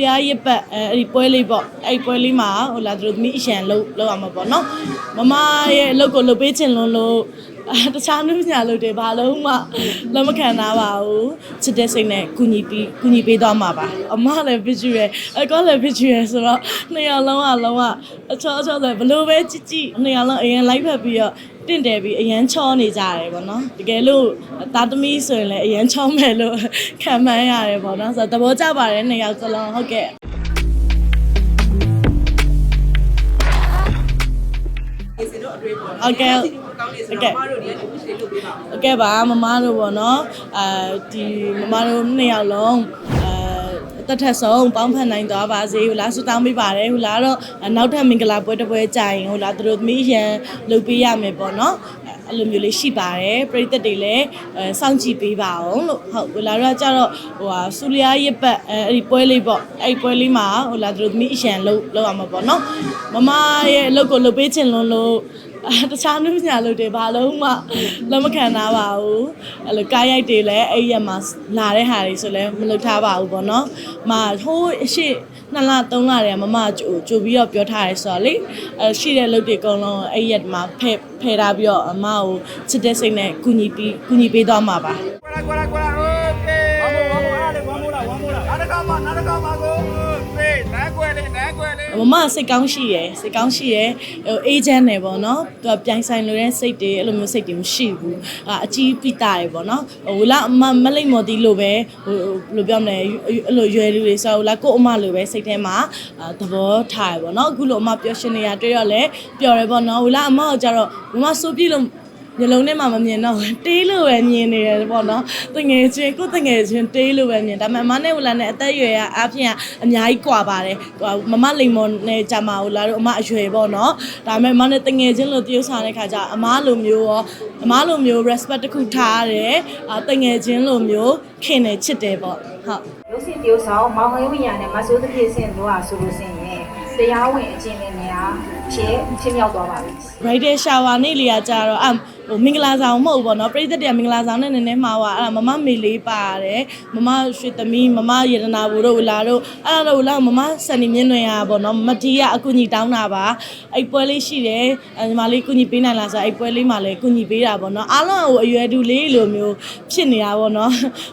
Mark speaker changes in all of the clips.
Speaker 1: လျာရစ်ပတ်အဲအဲ့ဒီပွဲလေးပေါ့အဲ့ဒီပွဲလေးမှာဟိုလာသူတို့သမီးအရှံလုံးလောက်အောင်မှာပေါ့နော်မမရဲ့အလုပ်ကိုလုပ်ပေးချင်လွန်းလို့အဲတခြားနုညာလုပ်တယ်ဘာလို့မှလက်မခံနာပါဘူးချစ်တဲ့စိတ်နဲ့ကူညီပြီးကူညီပေးသွားမှာပါအမလည်း visual အကောလည်း visual ဆိုတော့နှစ်ယောက်လုံးကလုံးဝအချောအချောဆိုဘလို့ပဲကြည့်ကြည့်နှစ်ယောက်လုံးအရင်လိုက်ဖက်ပြီးတော့ တင့်တယ်ပြီးအရန်ချောနေကြတယ်ပေါ့နော်တကယ်လို့သားသမီးဆိုရင်လည်းအရန်ချောမယ်လို့ခံမှန်းရတယ်ပေါ့နော်ဆိုတော့သဘောကျပါတယ်နှစ်ယောက်စလုံးဟုတ်ကဲ့
Speaker 2: ဒီစင်တို့အတွေ့ပေါ်
Speaker 1: ဟုတ်ကဲ့
Speaker 2: ဒီကောင်းနေဆိုတော့မတို့ဒီကနေဝှရှေ့လုပ်ပေးပါဦး
Speaker 1: ဟုတ်ကဲ့ပါမမတို့ပေါ့နော်အဲဒီမမတို့နှစ်ယောက်လုံးအဲ တက်ထက်ဆုံးပေါင်းဖက်နိုင်သွားပါစေဟိုလားဆူတောင်းပေးပါတယ်ဟိုလားတော့နောက်ထပ်မင်္ဂလာပွဲတစ်ပွဲကြာရင်ဟိုလားသူတို့သမီးရန်လုပ်ပေးရမယ်ပေါ့နော်အဲ့လိုမျိုးလေးရှိပါတယ်ပရိသတ်တွေလည်းအဲစောင့်ကြည့်ပေးပါအောင်လို့ဟုတ်ဟိုလားတော့ကြတော့ဟိုဟာဆူလျာရစ်ပတ်အဲအဲ့ဒီပွဲလေးပေါ့အဲ့ဒီပွဲလေးမှာဟိုလားသူတို့သမီးအရှံလုပ်လုပ်အောင်မှာပေါ့နော်မမရဲ့အလုပ်ကိုလုပ်ပေးချင်လွန်းလို့အဲ တခြားနုညာလုပ်တယ်ဘာလို့မှလက်မခံနာပါဘူးအဲ့လိုကားရိုက်တွေလည်းအဲ့ရက်မှာလာတဲ့ဟာတွေဆိုလည်းမလုပ်ထားပါဘူးပေါ့နော်မဟိုးအရှိနှစ်လသုံးလတည်းကမမကြိုကြိုပြီးတော့ပြောထားရဲဆိုတော့လေအဲရှိတဲ့လုပ်တွေအကုန်လုံးအဲ့ရက်မှာဖဲ့ဖဲထားပြီးတော့အမကိုချစ်တဲ့စိတ်နဲ့ကူညီပြီးကူညီပေးသွားမှာပါ
Speaker 3: Guarda, guarda, guarda,
Speaker 1: မမစိတ်ကောင်းရှိရယ်စိတ်ကောင်းရှိရယ်ဟိုအေဂျင့်နယ်ပေါ့နော်သူကပြိုင်ဆိုင်လို့တဲ့စိတ်တွေအဲ့လိုမျိုးစိတ်တွေမရှိဘူးအာအကြီးပိတာရယ်ပေါ့နော်ဟိုဝလာအမမလိမ့်မော်တီလို့ပဲဟိုဘယ်လိုပြောမလဲအဲ့လိုရွယ်လူတွေဆိုတော့ဝလာကို့အမလိုပဲစိတ်ထဲမှာအာသဘောထားရယ်ပေါ့နော်အခုလိုအမပျော်ရှင်နေရတွေ့တော့လဲပျော်ရယ်ပေါ့နော်ဝလာအမကိုကြတော့မမစိုးပြည့်လို့ မျိုးလုံးနဲ့မှမမြင်တော့တေးလို့ပဲမြင်နေတယ်ပေါ့နော်တငယ်ချင်းကိုတငယ်ချင်းတေးလို့ပဲမြင်ဒါပေမဲ့မမနဲ့ဟိုလာနဲ့အသက်အရွယ်ကအဖင်ကအများကြီးကွာပါတယ်ဟိုမမလိမ်မော်နဲ့ဂျာမာဟိုလာတို့အမအရွယ်ပေါ့နော်ဒါပေမဲ့မနဲ့တငယ်ချင်းလို့တရုပ်ဆောင်တဲ့ခါကျအမလိုမျိုးရောအမလိုမျိုး respect တစ်ခုထားရတယ်တငယ်ချင်းလိုမျိုးခင်တယ်ချစ်တယ်ပေါ့ဟုတ်
Speaker 4: ရုပ်ရှင်တရုပ်ဆောင်မောင်ငယ်ဝိညာဉ်နဲ့မဆိုးသဖြင့်ဆင့်လို့อ่ะဆိုလို့ဆင်းရင်တရားဝင်အကျင့်နဲ့ နေရာဖြစ်ချင်းမြောက်သွားပါပြီ
Speaker 1: bridal shower နေ့လေးကကြတော့အဟိုမင်္ဂလာဆောင်မဟုတ်ဘူးပေါ့နော်ပြိသက်တွေကမင်္ဂလာဆောင်နဲ့နည်းနည်းမှားသွားအဲ့ဒါမမမေလေးပါရတယ်မမရွှေသမီးမမရတနာဘူတို့လာတို့အဲ့ဒါတို့လာမမစန်နီမြင့်လွင်ရပေါ့နော်မတီးကအကူညီတောင်းတာပါအဲ့ပွဲလေးရှိတယ်အဲ့ညီမလေးကူညီပေးနိုင်လားဆိုအဲ့ပွဲလေးမှာလည်းကူညီပေးတာပေါ့နော်အားလုံးဟိုအရွယ်တူလေးလိုမျိုးဖြစ်နေတာပေါ့နော်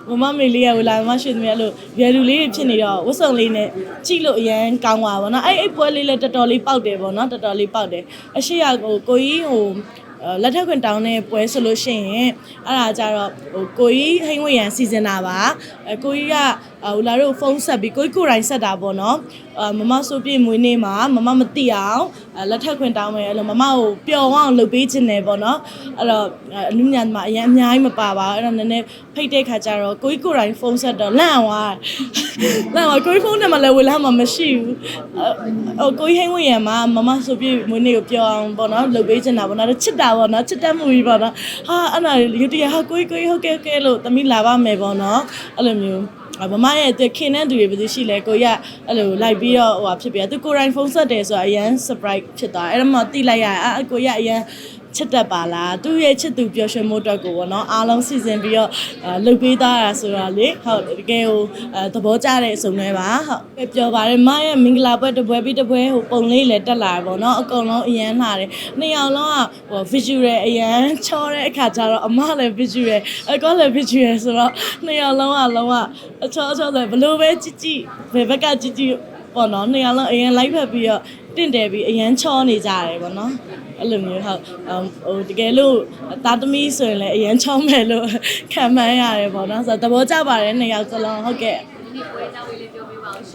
Speaker 1: မမမေလေးကဟိုလာမမရွှေသမီးကလို့ရွယ်တူလေးတွေဖြစ်နေတော့ဝတ်စုံလေးနဲ့ကြည့်လို့အရန်ကောင်းပါပေါ့နော်အဲ့အဲ့ပွဲလေးလည်းတော်တော်လေးပေါက်တယ်ပေါ့နော်တော်တော်လေးပေါက်တယ်အရှိရဟိုကိုကြီးဟိုအဲလက်ထက်ခွင်တောင်းတဲ့ပွဲဆိုလို့ရှိရင်အဲ့ဒါကြတော့ဟိုကိုကြီးဟိန်းဝေရန်စီစဉ်တာပါအဲကိုကြီးက ဟိုလာတို့ဖုန်းဆက်ပြီးကိုကြီးကိုယ်တိုင်ဆက်တာပေါ့နော်အမမဆိုပြည့်မွေးနေ့မှာမမမသိအောင်အဲလက်ထက်ခွင်တောင်းမယ်အဲ့လိုမမကိုပျော်အောင်လုပ်ပေးခြင်းတယ်ပေါ့နော်အဲ့တော့အလူညာမှာအရင်အများကြီးမပါပါဘူးအဲ့တော့နည်းနည်းဖိတ်တဲ့ခါကျတော့ကိုကြီးကိုယ်တိုင်ဖုန်းဆက်တော့လန့်သွားလန့်သွားကိုကြီးဖုန်းနဲ့မှလည်းဝေလာမှမရှိဘူးဟိုကိုကြီးဟိန်းဝေရန်မှာမမဆိုပြည့်မွေးနေ့ကိုပျော်အောင်ပေါ့နော်လုပ်ပေးခြင်းတာပေါ့နော်ချစ်တာပေါ့နော်ချစ်တတ်မှုကြီးပေါ့နော်ဟာအဲ့ဒါယူတရဟာကိုကြီးကိုကြီးဟုတ်ကဲ့ဟုတ်ကဲ့လို့သမီးလာပါမယ်ပေါ့နော်အဲ့လိုမျိုး အမမရဲ့တခင်တဲ့သူတွေဘယ်သူရှိလဲကိုကြီးကအဲ့လိုလိုက်ပြီးတော့ဟိုဟာဖြစ်ပြသူကိုယ်တိုင်ဖုန်းဆက်တယ်ဆိုတာအရန် surprise ဖြစ်သွားတယ်အဲ့ဒါမှတိလိုက်ရအာကိုကြီးကအရန် ချစ်တတ်ပါလားသူ့ရဲ့ချစ်သူပျော်ရွှင်မှုအတွက်ကိုပေါ့နော်အားလုံးစီစဉ်ပြီးတော့လှုပ်ပေးသားတာဆိုတော့လေဟုတ်တကယ်ဟိုသဘောကျတဲ့အစုံတွေပါဟုတ်ပြောပါတယ်မရဲ့မင်္ဂလာပွဲတစ်ပွဲပြီးတစ်ပွဲဟိုပုံလေးလည်းတက်လာတယ်ပေါ့နော်အကုန်လုံးအရန်လာတယ်နှစ်ယောက်လုံးကဟို visual အရန်ချောတဲ့အခါကျတော့အမလည်း visual အကောလည်း visual ဆိုတော့နှစ်ယောက်လုံးကလုံးဝအချောအချောဆိုဘလို့ပဲကြည့်ကြည့်ဘယ်ဘက်ကကြည့်ကြည့်ပေါ့နော်နှစ်ယောက်လုံးအရန်လိုက်ဖက်ပြီးတော့ တင့်တယ်ပြီးအရန်ချောနေကြတယ်ပေါ့နော်အဲ့လိုမျိုးဟုတ်ဟိုတကယ်လို့သားသမီးဆိုရင်လည်းအရန်ချောင်းမယ်လို့ခံမှန်းရတယ်ပေါ့နော်ဆိုတော့သဘောကျပါတယ်နှစ်ယောက်စလုံးဟုတ်ကဲ့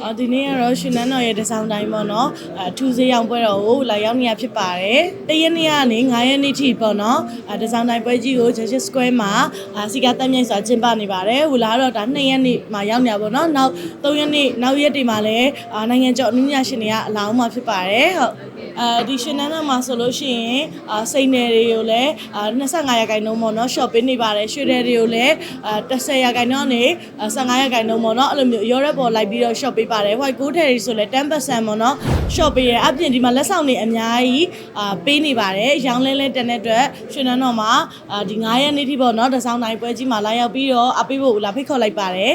Speaker 1: အော်ဒီနေ့ကတော့ရှင်နန်းတော်ရဲ့ဒီဇိုင်းတိုင်းပေါ့နော်အထူးစေးရောင်ပွဲတော်ကိုလာရောက်နေရဖြစ်ပါတယ်တရက်နေ့ကနေ9ရက်နေ့ထိပေါ့နော်အဒီဇိုင်းတိုင်းပွဲကြီးကို Justice Square မှာအစီကတက်မြိုက်စွာကျင်းပနေပါတယ်ဟိုလာတော့ဒါ2ရက်နေ့မှာရောက်နေရပေါ့နော်နောက်3ရက်နေ့နောက်ရက်တွေမှာလည်းအာနိုင်ငံကျော်အနုညာရှင်တွေကအလောင်းမှာဖြစ်ပါတယ်ဟုတ် အဲဒီရှင်နန်းတော်မှာဆိုလို့ရှိရင်အာစိန်နယ်တွေကိုလည်းအာ25ရာခိုင်နှုန်းပေါ့နော် shop ပေးနေပါတယ်ရွှေတယ်တွေကိုလည်းအာ10ရာခိုင်နှုန်းနဲ့15ရာခိုင်နှုန်းပေါ့နော်အဲ့လိုမျိုး Europe ပေါ်လိုက်ပြီးတော့ shop ပေးပါတယ် white gold တွေဆိုလည်း10%ပေါ့နော် shop ပေးရအပြင်ဒီမှာလက်ဆောင်တွေအများကြီးအာပေးနေပါတယ်ရောင်းလဲလဲတက်တဲ့အတွက်ရွှေနန်းတော်မှာအာဒီ9ရက်နေ့ထိပေါ့နော်တစောင်းတိုင်းပွဲကြီးမှာလာရောက်ပြီးတော့အပေးဖို့လာဖိတ်ခေါ်လိုက်ပါတယ်